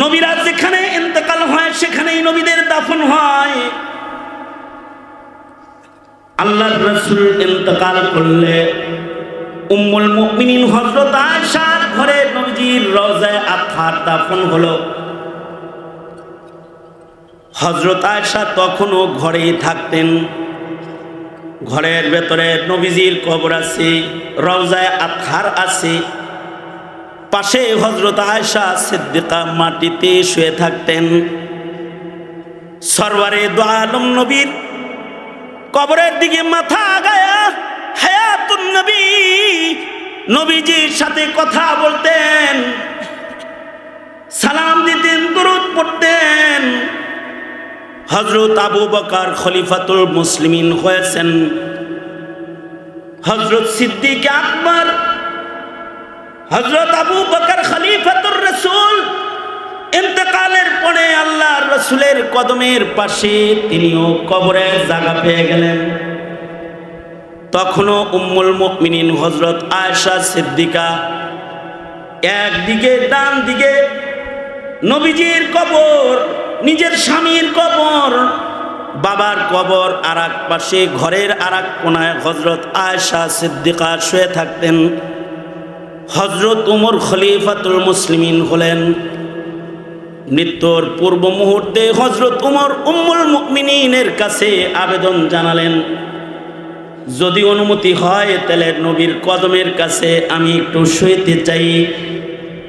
নবীরা যেখানে ইন্তেকাল হয়, সেখানেই নবীদের দাফন হয়। আল্লাহর রসুল ইন্তেকাল করলে উম্মুল মুমিনিন হজরত আয়েশার ঘরে নবীজির রওজায় আথার দাফন হলো। হজরত আয়েশা তখনও ঘরেই থাকতেন। ঘরের ভেতরে নবীজির কবর আছে, রওজায় আথার আছে। পাশে হজরত আয়সা সিদ্দিকা মাটিতে শুয়ে থাকতেন। সরওয়ারে দোয়ালম নবীর কবরের দিকে মাথা আগায়া হায়াতুন নবী নবীজির সাথে কথা বলতেন, সালাম দিতেন, দরুদ পড়তেন। হজরত আবু বকার খলিফাতুল মুসলিমিন হয়েছেন। হজরত সিদ্দিক আকবর হজরত আবু বকর খলিফাতুর রসুল ইন্তকালের পরে আল্লাহ রসুলের কদমের পাশে তিনিও কবরে জায়গা পেয়ে গেলেন। তখনও উম্মুল মুমিনিন হজরত আয়েশা সিদ্দিকা একদিকে ডান দিকে নবীজির কবর, নিজের স্বামীর কবর, বাবার কবর আর পাশে ঘরের আর এক কোনায় হজরত আয়েশা সিদ্দিকা শুয়ে থাকতেন। হজরত উমর খলিফাতুল মুসলিমিন হলেন। মৃত্যুর পূর্ব মুহূর্তে হজরত উমর উম্মুল মুমিনিনের কাছে আবেদন জানালেন। যদি অনুমতি হয় তাহলে নবীর কদমের কাছে আমি একটু শুইতে চাই।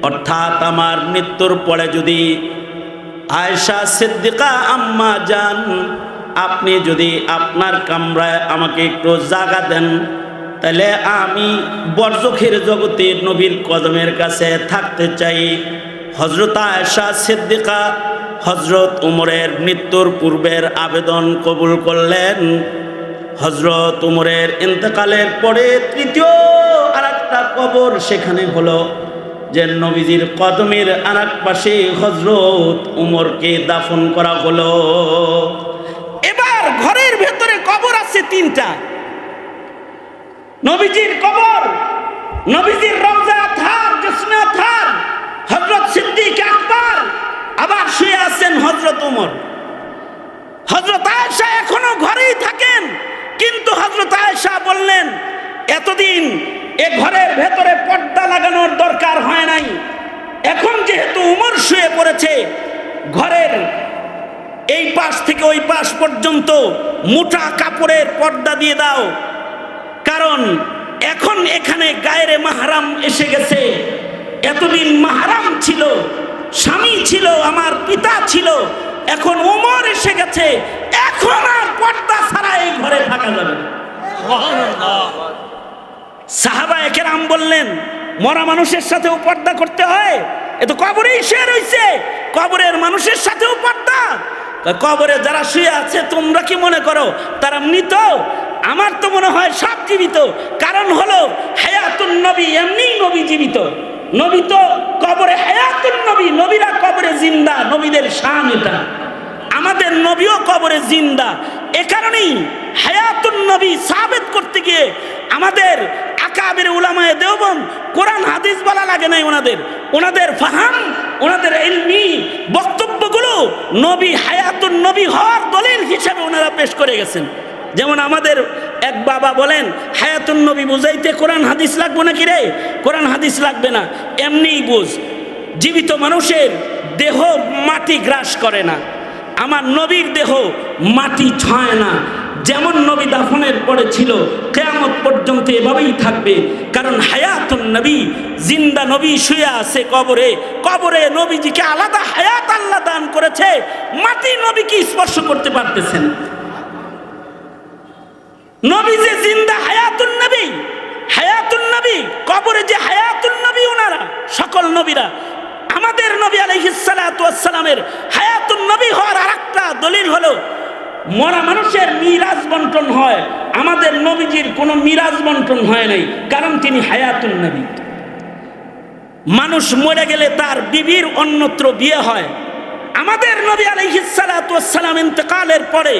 অর্থাৎ আমার মৃত্যুর পরে যদি আয়েশা সিদ্দিকা আম্মা যান, আপনি যদি আপনার কামরায় আমাকে একটু জাগা দেন। তাহলে আমি বর্জখের জগতে নবীর কদমের কাছে থাকতে চাই। হজরত আয়েশা সিদ্দিকা হজরত উমরের মৃত্যুর পূর্বের আবেদন কবুল করলেন। হজরত উমরের ইন্তকালের পরে তৃতীয় আর একটা কবর সেখানে হলো, যে নবীজির কদমের আর এক পাশে হজরত উমরকে দাফন করা হলো। এবার ঘরের ভেতরে কবর আছে তিনটা। নবীজির কবর, নবীজির রওজা থার জসনা থার হজরত সিদ্দিক আকবর, আবার শুয়ে আছেন হজরত উমর। হজরত আয়েশা এখনও ঘরেই থাকেন, কিন্তু হজরত আয়েশা বললেন, এতদিন এ ঘরের ভেতরে পর্দা লাগানোর দরকার হয় নাই। এখন যেহেতু উমর শুয়ে পড়েছে, ঘরের এই পাশ থেকে ওই পাশ পর্যন্ত মোটা কাপড়ের পর্দা দিয়ে দাও কারণ এখন এখানে গায়েরে মাহারাম এসে গেছে। এতদিন মাহারাম ছিল, স্বামী ছিল, আমার পিতা ছিল, এখন উমর এসে গেছে। এখন আর পর্দা ছাড়া এই ঘরে থাকা যাবে। সাহাবা একেরাম বললেন, মরা মানুষের সাথেও পর্দা করতে হয়? এ তো কবরেই শুয়ে রয়েছে কবরের মানুষের সাথেও পর্দা। কবরে যারা শুয়ে আছে, তোমরা কি মনে করো, তারা মৃত? আমার তো মনে হয় সব জীবিত। কারণ হলো, হায়াতুন নবী এমনি নবী জীবিত। নবী তো কবরে হায়াতুন নবী, নবীরা কবরে জিন্দা, নবীদের শান এটা। আমাদের নবীও কবরে জিন্দা। এ কারণেই হায়াতুন নবী সাবেত করতে গিয়ে আমাদের আকাবের উলামায়ে দেওবন কোরআন, হাদিস বলা লাগে নাই ওনাদের। ওনাদের ফাহাম, ওনাদের এলমি বক্তব্যগুলো নবী হায়াতুন নবী হওয়ার দলিল হিসেবে ওনারা পেশ করে গেছেন। যেমন আমাদের এক বাবা বলেন, হায়াতুন নবী বুঝাইতে কোরআন হাদিস লাগবে নাকি রে? কোরআন হাদিস লাগবে না, এমনিই বুঝ। জীবিত মানুষের দেহ মাটি গ্রাস করে না, আমার নবীর দেহ মাটি ছয় না। যেমন নবী দাফনের পরে ছিল, কেয়ামত পর্যন্ত এভাবেই থাকবে, কারণ হায়াতুন নবী জিন্দা নবী শুয়ে আছে কবরে। কবরে নবীজিকে আলাদা হায়াত আল্লাহ দান করেছে, মাটি নবীকে স্পর্শ করতে পারতেছেন। নবী যে জিন্দা হায়াতুন নবী হায়াতুন নবী, কবরে যে হায়াতুন নবী ওনারা, সকল নবীরা, আমাদের নবী আলহিসালামের হায়াতুন নবী হওয়ার আর একটা দলিল হলো, মরা মানুষের মিরাজ বন্টন হয়, আমাদের নবীজির কোনো মিরাজ বন্টন হয় নাই, কারণ তিনি হায়াতুন নবী। মানুষ মরে গেলে তার বিবির অন্যত্র বিয়ে হয়। আমাদের নবী আলহিসালাম ইন্তকালের পরে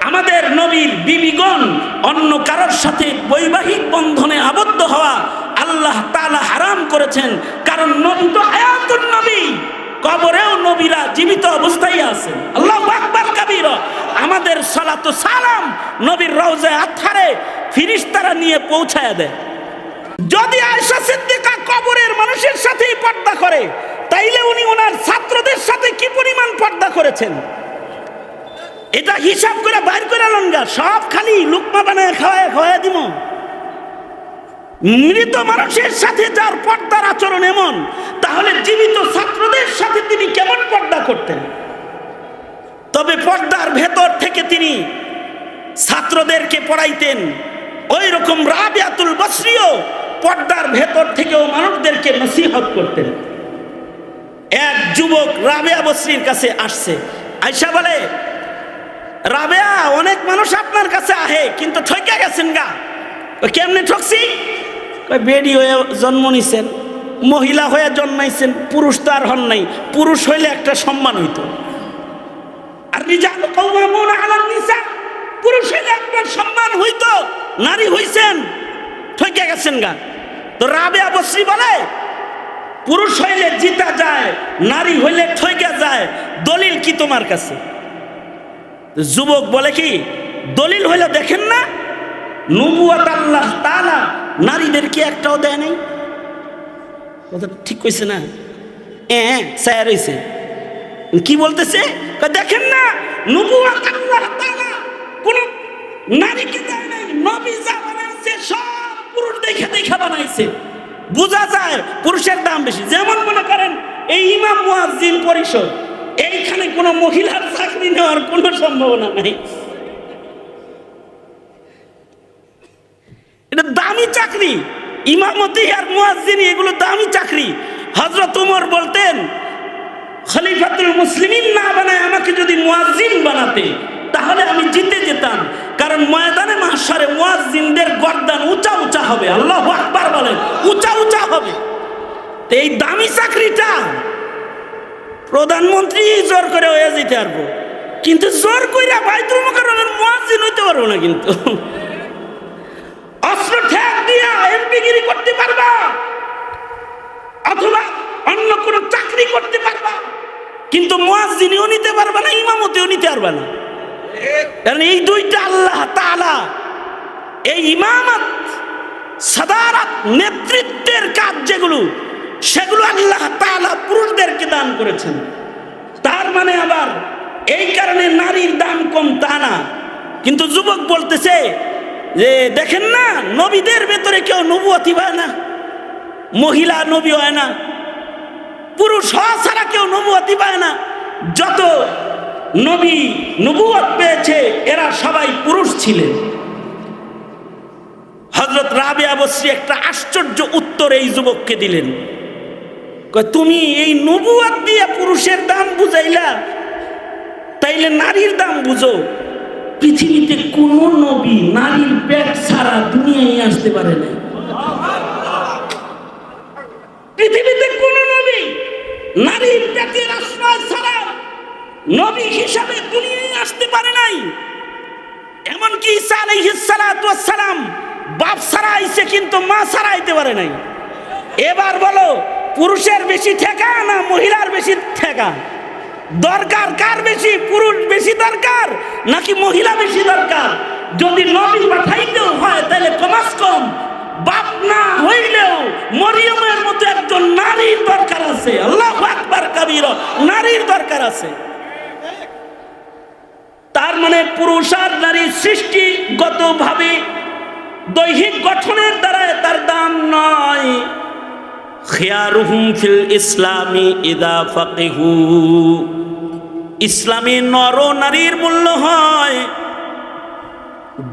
আমাদের নবীর বিবিগণ অন্য কারোর সাথে বৈবাহিক বন্ধনে আবদ্ধ হওয়া আল্লাহ তালা হারাম করেছেন। কারণ নবী তো হায়াতুন নবী। কবরেও নবীরা জীবিত অবস্থায় আছে। আল্লাহ আকবার কাবির। আমাদের সালাত সালাম নবীর রওজে আথারে ফিরিস্তারা নিয়ে পৌঁছায় দেয়। যদি আয়সা সিদ্দিকা কবরের মানুষের সাথেই পর্দা করে, তাইলে উনি ওনার ছাত্রদের সাথে কি পরিমাণ পর্দা করেছেন? এটা হিসাব করে বাইর করে লঙ্গা সব খালি লুকমা বানায় খাওয়ায় খাওয়ায় দিব মৃত মানুষের সাথে যার পর্দার আচরণ এমন, তাহলে জীবিত ছাত্রদের সাথে তিনি কেমন পর্দা করতেন? তবে পর্দার ভেতর থেকে তিনি ছাত্রদেরকে পড়াইতেন। ওই রকম রাবিয়াতুল বসরিও পর্দার ভেতর থেকেও মানুষদেরকে নসিহত করতেন। এক যুবক রাবেয়া বসরির কাছে আসছে আয়সা বলে রাবেয়া, অনেক মানুষ আপনার কাছে আহে, কিন্তু ঠকে গেছেন গা। কেমনে ঠকছি? বেডি হয়ে জন্ম নিছেন, মহিলা হয়ে জন্মাইছেন, পুরুষ তো আর হন নাই, পুরুষ হইলে একটা সম্মান হইতো। আর রিজাল কওয়ামুনা আলান নিসা, পুরুষ হইলে আপনার সম্মান হইতো, নারী হইছেন ঠকে গেছেন গা। তো রাবেয়া বসরি বলে, পুরুষ হইলে জিতা যায়, নারী হইলে ঠইকা যায়, দলিল কি তোমার কাছে? যুবক বলে কি, দলিল হইলে দেখেন না নবুয়াত আল্লাহ তাআলা নারীদেরকে একটাও দেয় নাই। ঠিক কইছে না? এ স্যার হইছে কি বলতেছে? দেখেন না নবুয়াত আল্লাহ তাআলা কোন নারীকে দেয় নাই, নবী যা বানাইছে সব পুরুষ দেখে দেখে বানাইছে। বোঝা যায় পুরুষের দাম বেশি। যেমন মনে করেন, এই ইমাম মুয়াজ্জিন পরিষদ এইখানে কোনো মহিলার চাকরি নেওয়ার কোনো সম্ভাবনা নাই। এটা দামি চাকরি। ইমামতি আর মুয়াজ্জিন, এগুলো দামি চাকরি। হজরত উমর বলতেন, খলিফাতুল মুসলিমিন না বানায় আমাকে যদি মুয়াজ্জিন বানাতে, তাহলে আমি জিতে যেতাম। কারণ ময়দানে মাসারে মুয়াজ্জিনদের গর্দান উঁচা উঁচা হবে। আল্লাহ আকবার বলেন, উঁচা উঁচা হবে। এই দামি চাকরিটা প্রধানমন্ত্রী জোর করে হয়ে যেতে পারব। কিন্তু জোর কইরা বাইতুল মোকাররমের মুয়াজ্জিন হইতে পারব না কিন্তু। অস্ত্র ঠেক দিয়া এমপিগিরি করতে পারবা, অথবা অন্য কোনো চাকরি করতে পারবা, কিন্তু মুয়াজ্জিনিও নিতে পারবা না, ইমামতিও নিতে পারবা না। কারণ এই দুইটা আল্লাহ তাআলা, এই ইমামত, সাদারাত নেতৃত্বের কাজ যেগুলো সেগুলো আল্লাহ তাআলা পুরুষদেরকে দান করেছেন। তার মানে আবার এই কারণে নারীর দাম কম তা না। কিন্তু যুবক বলতেছে যে, দেখেন না, নবীদের ভেতরে কেউ নবুয়তি হয় না, মহিলা নবী হয় না, পুরুষ হওয়া ছাড়া কেউ নবুয়তি পায় না। যত নবী নবুয়ত পেয়েছে, এরা সবাই পুরুষ ছিলেন। হজরত রাবে বসরি একটা আশ্চর্য উত্তর এই যুবককে দিলেন। তুমি এই নবুয়াত দিয়ে পুরুষের দাম বুঝাইলা? তাইলে নারীর দাম বুঝো। পৃথিবীতে কোন নবী নারীর পেট ছাড়া দুনিয়ায় আসতে পারে না পৃথিবীতে কোন নবী নারীর পেটের আশ্রয় ছাড়া নবী হিসাবে দুনিয়ায় আসতে পারে নাই। এমনকি ঈসা আলাইহিস সালাতু সালাম বাপ ছাড়া আইছে কিন্তু মা ছাড়া আইতে পারে নাই। এবার বলো পুরুষের বেশি ঠেকা না মহিলার বেশি ঠেকা? দরকার কার বেশি? পুরুষ বেশি দরকার নাকি মহিলা বেশি দরকার? যদি নবী পাঠাইতেও হয়, তাহলে কমাস কম। বাপ না হইলেও মরিয়মের মতো একজন নারীর দরকার আছে। আল্লাহ আকবার কাবির, নারীর দরকার আছে। তার মানে পুরুষ আর নারীর সৃষ্টিগতভাবে দৈহিক গঠনের দ্বারা তার দাম নয়। খেয়ারুহুম ফিল ইসলামী ইদা ফাকিহু। ইসলামী নর নারীর মূল্য হয়।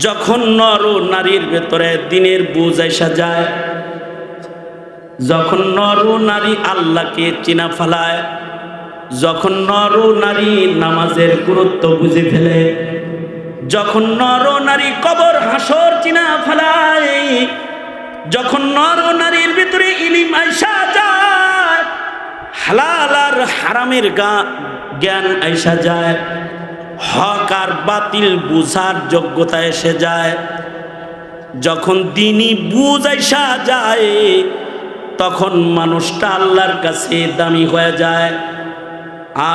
যখন নর নারীর ভেতরে দিনের বুঝ এসা যায়, যখন নর নারী আল্লাহকে চিনা ফেলায়, যখন নর নারী নামাজের গুরুত্ব বুঝে ফেলে, যখন নর নারী কবর হাসর চিনা ফেলায় যখন নর নারীর ভিতরে ইলিম আইসা যায়, হালাল আর হারামের জ্ঞান আইসা যায়, হক আর বাতিল বুঝার যোগ্যতা এসে যায়। যখন দিনই বুঝ আইসা যায়, তখন মানুষটা আল্লাহর কাছে দামি হয়ে যায়।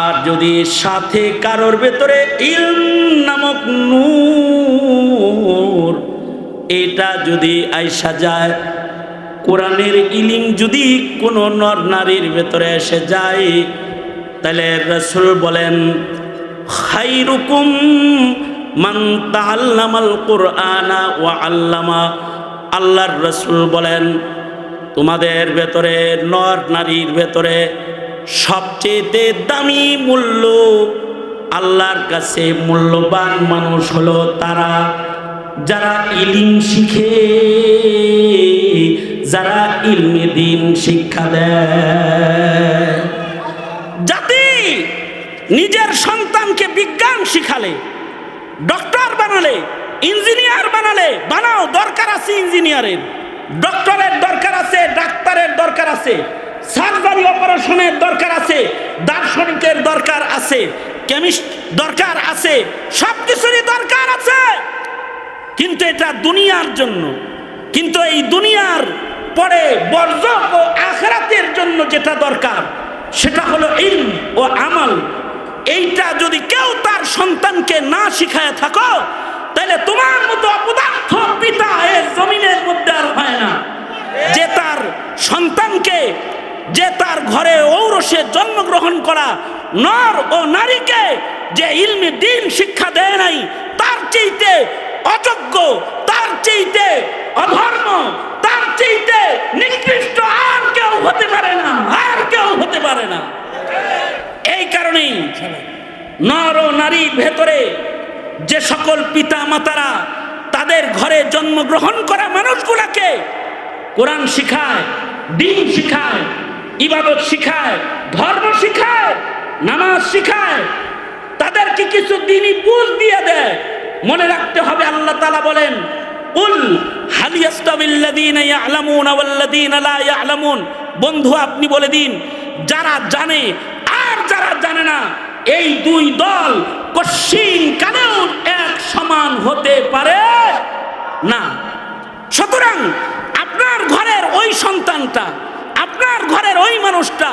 আর যদি সাথে কারোর ভেতরে ইলম নামক নূর এটা যদি আইসা যায়, কোরআনের ইলিম যদি কোনো নর নারীর ভেতরে এসে যায়, তাহলে রসুল বলেন, খাইরুকুম মান তাআল্লামাল কুরআনা ওয়া আল্লামা। আল্লাহর রসুল বলেন, তোমাদের ভেতরে নর নারীর ভেতরে সবচেয়ে দামি মূল্য আল্লাহর কাছে মূল্যবান মানুষ হলো তারা। যারা ইলিম শিখে, যারা ইলমে দিন শিক্ষা দেয়। জাতি নিজের সন্তানকে বিজ্ঞান শিখালে, ডক্টর বানালে, ইঞ্জিনিয়ার বানালে, বানাও, দরকার আছে ইঞ্জিনিয়ারের। ডক্টরের দরকার আছে, ডাক্তারের দরকার আছে, সার্জারি অপারেশনের দরকার আছে, দার্শনিকের দরকার আছে, কেমিস্ট দরকার আছে সব কিছুরই দরকার আছে। কিন্তু এটা দুনিয়ার জন্য। কিন্তু এই দুনিয়ার পরে বর্জক ও আখরাতের জন্য যেটা দরকার, সেটা হলো ইলম ও আমল। এইটা যদি কেউ তার সন্তানকে না শিখায় থাকো, তাহলে তোমার মতো অপদার্থ পিতা এর জমিনের মধ্যে আর হয় না। যে তার সন্তানকে, যে তার ঘরে ঔরসে জন্মগ্রহণ করা নর ও নারীকে যে ইলমি দিন শিক্ষা দেয় নাই, তার চেয়েতে অযোগ্য, তার চেয়েতে অধর্ম, তার চেয়েতে নিকৃষ্ট আর কেউ হতে পারে না, আর কেউ হতে পারে না। এই কারণেই নর ও নারীর ভেতরে যে সকল পিতা মাতারা তাদের ঘরে জন্মগ্রহণ করা মানুষগুলাকে কোরআন শিখায়, দিন শিখায়, ইবাদত শিখায়, ধর্ম শিখায়, নামাজ শিখায়, তাদেরকে কিছু দিনই বুঝ দিয়ে দেয়। মনে রাখতে হবে, আল্লাহ তালা বলেন বন্ধু, আপনি বলে দিন, যারা জানে আর যারা জানে না, এই দুই দল এক সমান হতে পারে না। সুতরাং আপনার ঘরের ওই সন্তানটা, আপনার ঘরের ওই মানুষটা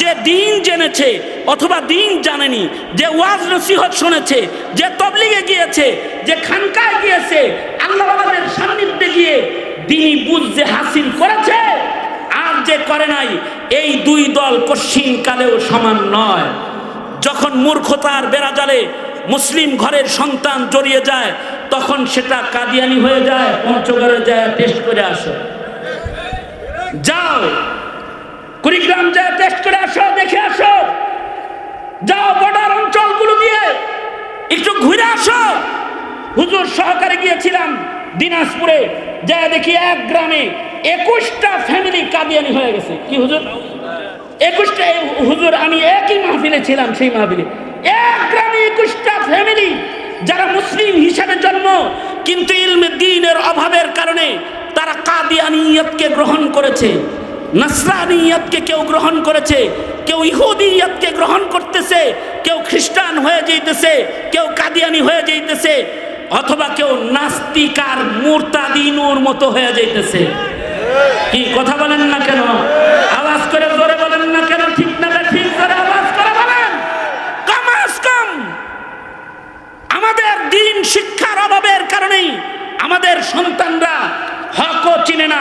যে দিন জেনেছে অথবা দিন জানেনি, যে ওয়াজ নসিহত শুনেছে, যে তবলিগে গিয়েছে, যে খানকায় গিয়েছে, আল্লাহ বাবাদের সান্নিধ্যে গিয়ে দিনই বুঝ যে হাসিল করেছে আর যে করে নাই, এই দুই দল কশিন কালেও সমান নয়। যখন মূর্খতার বেড়াজালে মুসলিম ঘরের সন্তান জড়িয়ে যায়, তখন সেটা কাদিয়ানি হয়ে যায়, পঞ্চগড়ে যায় টেস্ট করে আসে। যাও কুড়িগ্রাম যা টেস্ট করে আসো, দেখে আসো। যাও বর্ডার অঞ্চলগুলো দিয়ে। একটু ঘুরে আসো। হুজুর সহকারে গিয়েছিলাম দিনাজপুরে। যা দেখি এক গ্রামে একুশটা ফ্যামিলি কাদিয়ানি হয়ে গেছে। কি হুজুর? একুশটা হুজুর, আমি একই মাহফিলে ছিলাম সেই মাহফিলে। এক গ্রামে একুশটা ফ্যামিলি যারা মুসলিম হিসাবে জন্ম, কিন্তু ইলমে দিনের অভাবের কারণে তারা কাদিয়ানিয়তকে গ্রহণ করেছে। নাসরানিয়তকে কেউ গ্রহণ করেছে, কেউ ইহুদিয়াতকে গ্রহণ করতেছে, কেউ খ্রিস্টান হয়ে যেতেছে কেউ কাদিয়ানি হয়ে যেতেছে অথবা কেউ নাস্তিকার মূর্তাদিনুর মতো হয়ে যেতেছে কি কথা বলেন না কেন? আওয়াজ করে জোরে বলেন না কেন ঠিক না ঠিক করে আওয়াজ করে বলেন কম আজ কম আমাদের দিন শিক্ষার অভাবের কারণেই আমাদের সন্তানরা হকও চিনে না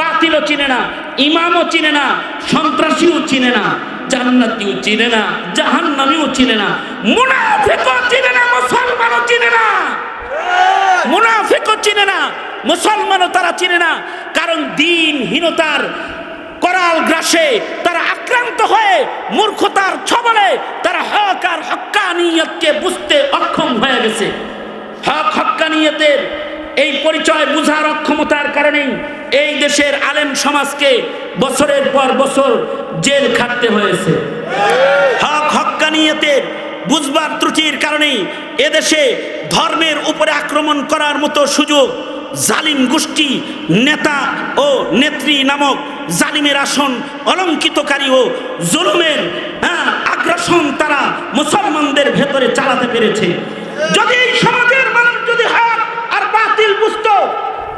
বাতিলও চিনে না ইমামও চিনে না সন্ত্রাসীও চিনে না জান্নাতিও চিনে না, জাহান্নামীও চিনে না, মুনাফিকও চিনে না, মুসলমানও চিনে না। মুনাফিকও চিনে না, মুসলমানও তারা চিনে না, কারণ দিনহীনতার করাল গ্রাসে তারা আক্রান্ত হয়ে মূর্খতার ছবলে তারা হক আর হক্কানিয়তকে বুঝতে অক্ষম হয়ে গেছে। হক হক্কানিয়তের এই পরিচয় বুঝার অক্ষমতার কারণেই এই দেশের আলেম সমাজকে বছরের পর বছর জেল খাটতে হয়েছে। হক হক্কানিয়তের বুঝবার ত্রুটির কারণেই এদেশে ধর্মের উপরে আক্রমণ করার মতো সুযোগ জালিম গোষ্ঠী নেতা ও নেত্রী নামক জালিমের আসন অলঙ্কিতকারী ও জুলুমের হ্যাঁ, আগ্রাসন তারা মুসলমানদের ভেতরে চালাতে পেরেছে। যদি সমাজের মানুষ যদি হক আর বাতিল বুঝতো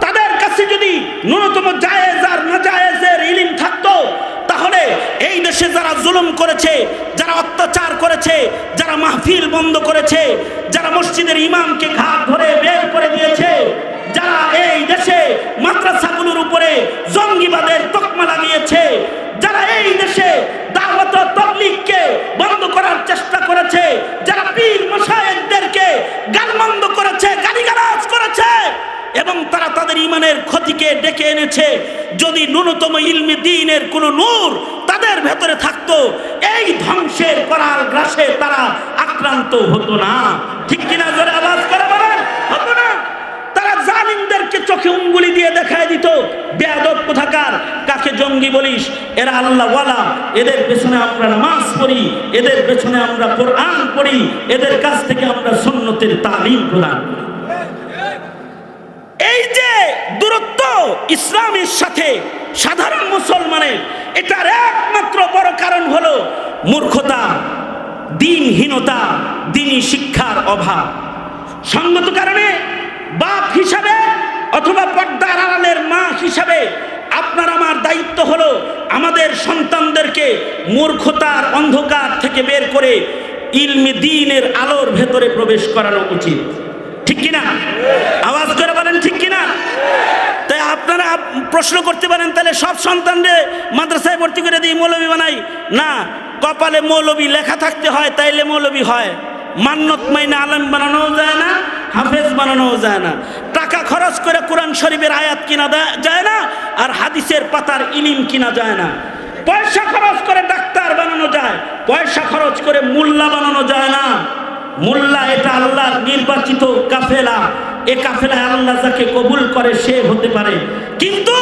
তাদের কাছে যদি ন্যূনতম জায়েজ আর না জায়েজের ইলিম থাকতো তাহলে দেশে যারা জুলুম করেছে, যারা অত্যাচার করেছে, যারা মাহফিল বন্ধ করেছে, যারা মসজিদের ইমামকে ঘাত ধরে বের করে দিয়েছে, যারা এই দেশে মাদ্রাসাগুলোর উপরে জঙ্গিবাদের তকমা লাগিয়েছে, যারা এই দেশে বন্ধ করার চেষ্টা করেছে, যারা করেছে এবং তারা তাদের ইমানের ক্ষতিকে ডেকে এনেছে। যদি ন্যূনতম ইলমি দিনের কোনো নূর তাদের ভেতরে থাকতো, এই ধ্বংসের করাল গ্রাসে তারা আক্রান্ত হতো না। ঠিক কিনা জোরে আওয়াজ করে বলেন হতো না তারা জালিমদেরকে চোখে উঙ্গুলি দিয়ে দেখায় দিত বেয়াদব কোথাকার কাকে জঙ্গি বলিস? এরা আল্লাহ এদের পেছনে আমরা নামাজ পড়ি, এদের পেছনে আমরা কোরআন পড়ি, এদের কাছ থেকে আমরা সুন্নতের তালিম প্রদান এই যে দূরত্ব ইসলামের সাথে সাধারণ মুসলমানের, এটার একমাত্র বড় কারণ হলো মূর্খতা, দিনহীনতা, দিনী শিক্ষার অভাব। সঙ্গত কারণে বাপ হিসাবে অথবা পর্দার আড়ালের মা হিসাবে আপনার আমার দায়িত্ব হলো আমাদের সন্তানদেরকে মূর্খতার অন্ধকার থেকে বের করে ইলমি দিনের আলোর ভেতরে প্রবেশ করানো উচিত। ঠিক কিনা? আওয়াজ করে বলেন ঠিক কিনা? তাই আপনারা প্রশ্ন করতে পারেন, তাহলে সব সন্তানরে মাদ্রাসায় ভর্তি করে দিই মৌলবী বানাই। না, কপালে মৌলবী লেখা থাকতে হয়, তাইলে মৌলবী হয়। মান্নত মাইনে আলম বানানো যায় না হাফেজ বানানো যায় না। টাকা খরচ করে কোরআন শরীফের আয়াত কিনা যায় না, আর হাদিসের পাতার ইলিম কিনা যায় না। পয়সা খরচ করে ডাক্তার বানানো যায়, পয়সা খরচ করে মোল্লা বানানো যায় না। মোল্লা এটা আল্লাহর নির্বাচিত কাফেলা। এ কাফেলায় আল্লাহ যাকে কবুল করে সে হতে পারে। কিন্তু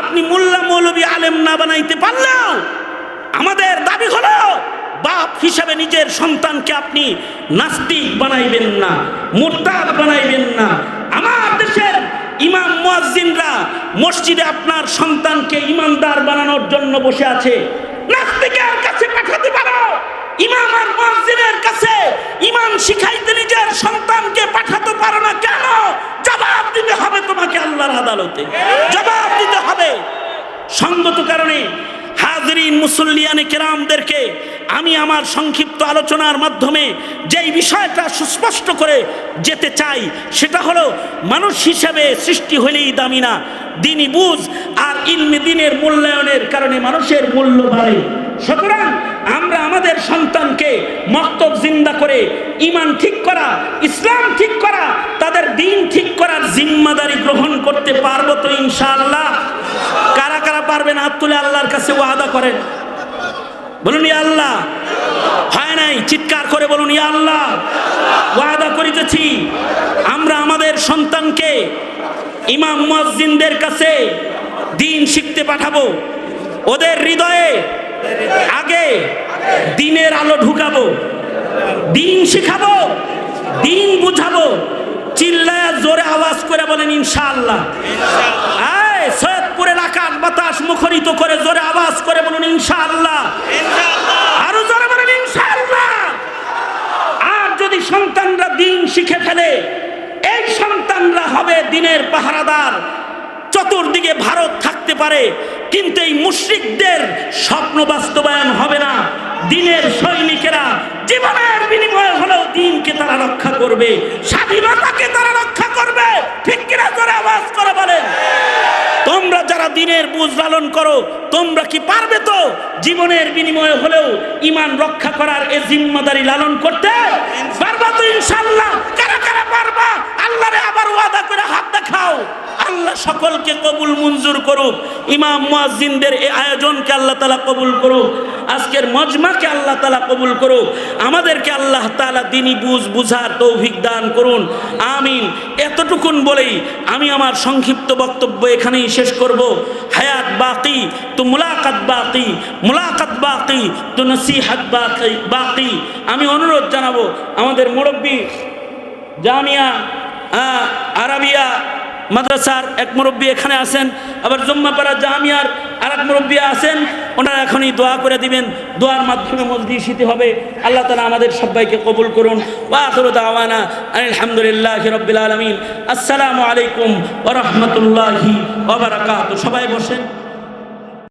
আপনি মোল্লা মৌলবী আলেম না বানাইতে পারলেও আমাদের দাবি হলো বাপ হিসাবে নিজের সন্তানকে আপনি নাস্তিক বানাইবেন না, মোরতাদ বানাইবেন না। আমার দেশের ইমাম মুয়াজ্জিনরা মসজিদে আপনার সন্তানকে ইমানদার বানানোর জন্য বসে আছে। নাস্তিকের কাছে পাঠাতে পারো। ইমাম আর মুয়াজ্জিনের কাছে ইমান শিখাইতে নিজের সন্তানকে পাঠাতে পারো না কেন? জবাব দিতে হবে তোমাকে আল্লাহর আদালতে। জবাব দিতে হবে। সঙ্গত কারণে হাজরিন মুসল্লিয়ানে কেরামদেরকে আমি আমার সংক্ষিপ্ত আলোচনার মাধ্যমে যেই বিষয়টা সুস্পষ্ট করে যেতে চাই, সেটা হলো মানুষ হিসেবে সৃষ্টি হলেই দামি না। দিনই বুঝ আর ইলমি দিনের মূল্যায়নের কারণে মানুষের মূল্য বাড়ে। সুতরাং আমরা আমাদের সন্তানকে মক্তব জিন্দা করে ইমান ঠিক করা, ইসলাম ঠিক করা, তাদের দিন ঠিক করার জিম্মাদারি গ্রহণ করতে পারব তো ইনশাআল্লাহ? কারা কারা পারবেন হাত তুলে আল্লাহর কাছে ওয়াদা করেন? বলুন, ইয়া আল্লাহ। হয় নাই? চিৎকার করে বলুন, ইয়া আল্লাহ। ওয়াদা করিতেছি। আমরা আমাদের সন্তানকে ইমাম মুয়াজ্জিনদের কাছে দিন শিখতে পাঠাবো। ওদের হৃদয়ে আগে দিনের আলো ঢুকাবো, দিন শিখাবো, দিন বুঝাবো, চিল্লায় জোরে আওয়াজ করে বলেন, ইনশাআল্লাহ। সৈয়দপুরের আকাশ বাতাস মুখরিত করে জোরে আওয়াজ করে বলুন, ইনশাআল্লাহ। আরও জোরে বলেন, ইনশাআল্লাহ। আর যদি সন্তানরা দিন শিখে ফেলে, এই সন্তানরা হবে দিনের পাহারাদার। চতুর্দিকে ভারত থাকতে পারে, কিন্তু এই মুশ্রিকদের স্বপ্ন বাস্তবায়ন হবে না। দিনের সৈনিকেরা জীবনের বিনিময়ে হলেও দিনকে তারা রক্ষা করবে, স্বাধীনতাকে তারা রক্ষা করবে। ঠিক কিনা করে আওয়াজ করে বলেন। দিনের বুঝ লালন করো, তোমরা কি পারবে তো জীবনের বিনিময়ে হলেও ইমান রক্ষা করার এ জিম্মাদারি লালন করতে? পারবা তো ইনশাল্লাহ কারা কারা পারবা? আল্লাহরে আবার ওয়াদা করে হাত দেখাও। আল্লাহ সকলকে কবুল মঞ্জুর করুক। ইমাম মুয়াজ্জিনদের এই আয়োজনকে আল্লাহ তালা কবুল করুক। আজকের মজমাকে আল্লাহ তালা কবুল করুক। আমাদেরকে আল্লাহ তালা দিনী বুঝ, বুঝার তৌফিক দান করুন। আমিন। এতটুকুন বলেই আমি আমার সংক্ষিপ্ত বক্তব্য এখানেই শেষ করব। হায়াত বাকি, তো মুলাকাত বাকি মুলাকাত বাকি, তো নসিহাত বাকি বাকি। আমি অনুরোধ জানাব, আমাদের মুরব্বী জামিয়া আরাবিয়া মাদ্রাসার এক মুরব্বী এখানে আছেন। আবার জম্মাপাড়া জামিয়ার আর এক মুরব্বী আছেন, ওনারা এখনই দোয়া করে দিবেন। দোয়ার মাধ্যমে মজলিসিতে হবে। আল্লাহ তালা আমাদের সবাইকে কবুল করুন। দাওয়ানা আলহামদুলিল্লাহ রবিল আলমিন। আসসালামু আলাইকুম ওরহমতুল্লাহি ওবরাকাত সবাই বসেন।